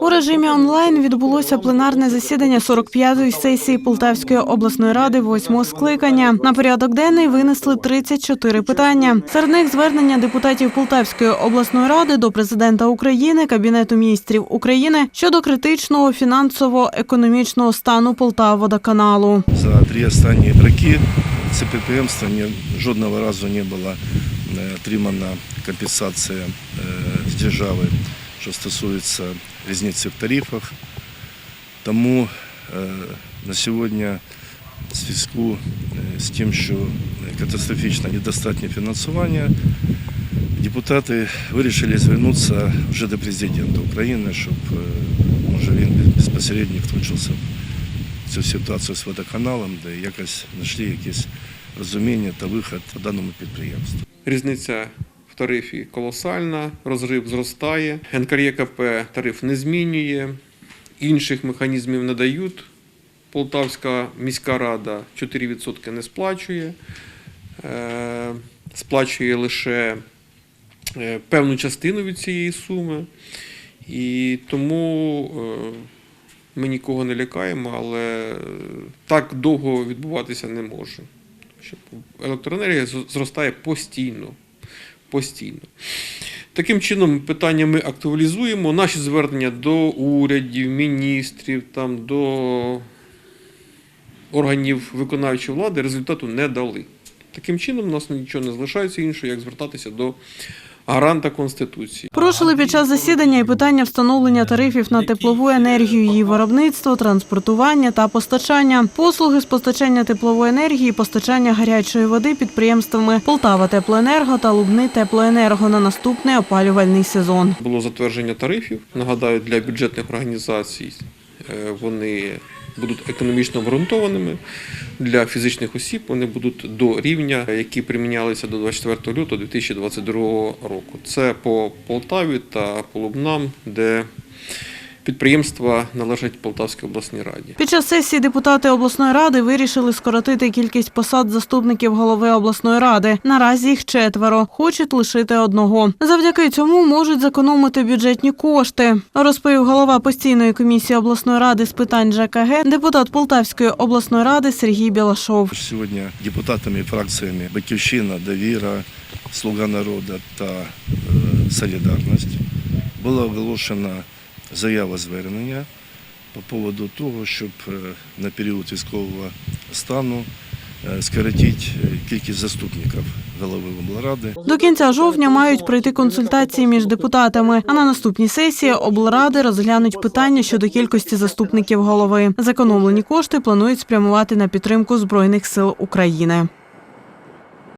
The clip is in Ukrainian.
У режимі онлайн відбулося пленарне засідання 45-ї сесії Полтавської обласної ради восьмого скликання. На порядок денний винесли 34 питання. Серед них звернення депутатів Полтавської обласної ради до президента України, Кабінету міністрів України щодо критичного фінансово-економічного стану Полтаводоканалу. За три останні роки це підприємство ні, жодного разу не була е, отримана компенсація е, з держави, що стосується різниці в тарифах. Тому е, на сьогодні в зв'язку е, з тим, що катастрофічно недостатнє фінансування, депутати вирішили звернутися вже до президента України, щоб е, може він безпосередньо втручився в цю ситуацію з водоканалом, де якось знайшли якесь розуміння та вихід по даному підприємству. Різниця тарифі колосальна, розрив зростає. НКРЄКП тариф не змінює, інших механізмів не дають. Полтавська міська рада 4% не сплачує, Е, сплачує лише е, певну частину від цієї суми. І тому е, ми нікого не лякаємо, але так довго відбуватися не може. Електроенергія зростає постійно. Постійно. Таким чином, питання ми актуалізуємо. Наші звернення до урядів, міністрів, там, до органів виконавчої влади результату не дали. Таким чином, у нас нічого не залишається іншого, як звертатися до гаранта Конституції. Порушили під час засідання і питання встановлення тарифів на теплову енергію, її виробництво, транспортування та постачання, послуги з постачання теплової енергії, постачання гарячої води підприємствами Полтава Теплоенерго та Лубни Теплоенерго на наступний опалювальний сезон. Було затвердження тарифів. Нагадаю, для бюджетних організацій е, вони будуть економічно обґрунтованими. Для фізичних осіб вони будуть до рівня, які примінялися до 24 лютого 2022 року. Це по Полтаві та по Лубнам, де підприємства належать Полтавській обласній раді. Під час сесії депутати обласної ради вирішили скоротити кількість посад заступників голови обласної ради. Наразі їх четверо, хочуть лишити одного. Завдяки цьому можуть зекономити бюджетні кошти. Розповів голова постійної комісії обласної ради з питань ЖКГ, депутат Полтавської обласної ради Сергій Білашов. Сьогодні депутатами і фракціями Батьківщина, Довіра, Слуга народу та е, Солідарність була оголошена заява звернення по поводу того, щоб е, на період військового стану е, скоротити е, кількість заступників голови облради. До кінця жовтня мають пройти консультації між депутатами. А на наступній сесії облради розглянуть питання щодо кількості заступників голови. Зекономлені кошти планують спрямувати на підтримку збройних сил України.